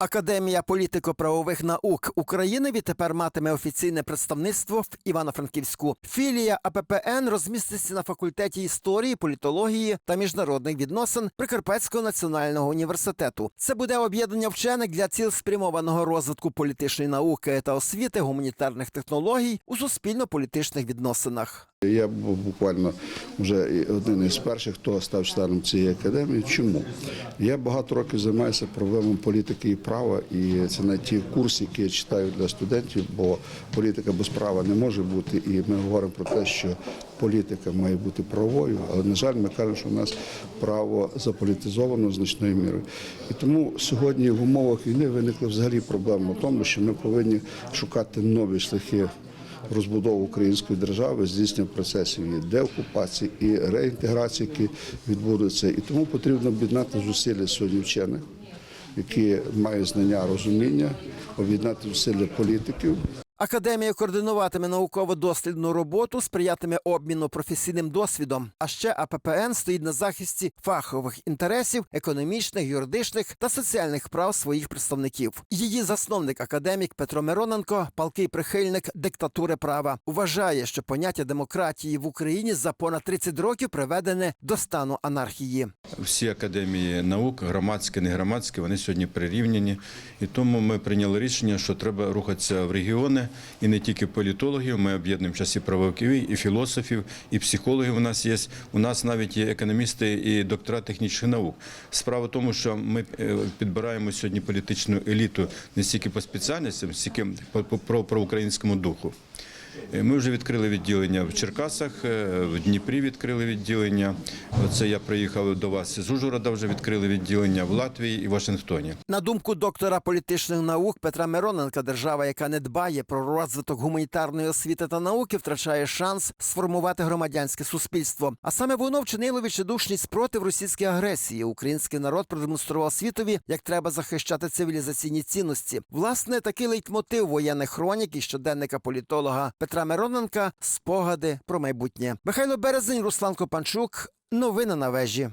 Академія політико-правових наук України відтепер матиме офіційне представництво в Івано-Франківську. Філія АППН розміститься на факультеті історії, політології та міжнародних відносин Прикарпатського національного університету. Це буде об'єднання вчених для цілеспрямованого розвитку політичної науки та освіти гуманітарних технологій у суспільно-політичних відносинах. Я був буквально вже один із перших, хто став членом цієї академії. Чому? Я багато років займаюся проблемами політики і права, і це на ті курси, які я читаю для студентів, бо політика без права не може бути. І ми говоримо про те, що політика має бути правовою, але на жаль, ми кажемо, що у нас право заполітизовано значною мірою. І тому сьогодні в умовах війни виникли взагалі проблеми в тому, що ми повинні шукати нові шляхи розбудову української держави, здійснення процесів і деокупації, і реінтеграції, які відбудуться. І тому потрібно об'єднати зусилля сьогодні вчених, які мають знання, розуміння, об'єднати зусилля політиків. Академія координуватиме науково-дослідну роботу, сприятиме обміну професійним досвідом. А ще АППН стоїть на захисті фахових інтересів, економічних, юридичних та соціальних прав своїх представників. Її засновник, академік Петро Мироненко, палкий прихильник диктатури права, вважає, що поняття демократії в Україні за понад 30 років приведене до стану анархії. Всі академії наук, громадські, негромадські, вони сьогодні прирівняні. І тому ми прийняли рішення, що треба рухатися в регіони і не тільки політологів. Ми об'єднуємо час і правовиків, і філософів, і психологів. У нас є. У нас навіть є економісти і доктора технічних наук. Справа в тому, що ми е, підбираємо сьогодні політичну еліту не стільки по спеціальностям, стільки по, українському духу. Е, Ми вже відкрили відділення в Черкасах, е, в Дніпрі відкрили відділення. Оце я приїхав до вас з Ужгорода, вже відкрили відділення в Латвії і Вашингтоні. На думку доктора політичних наук Петра Мироненка, держава, яка не дбає про розвиток гуманітарної освіти та науки, втрачає шанс сформувати громадянське суспільство. А саме воно вчинило відчайдушний спротив російській агресії. Український народ продемонстрував світові, як треба захищати цивілізаційні цінності. Власне, такий лейтмотив воєнних хронік і щоденника політолога Петра Мироненка спогади про майбутнє. Михайло Березень, Руслан Копанчук. Новини на вежі.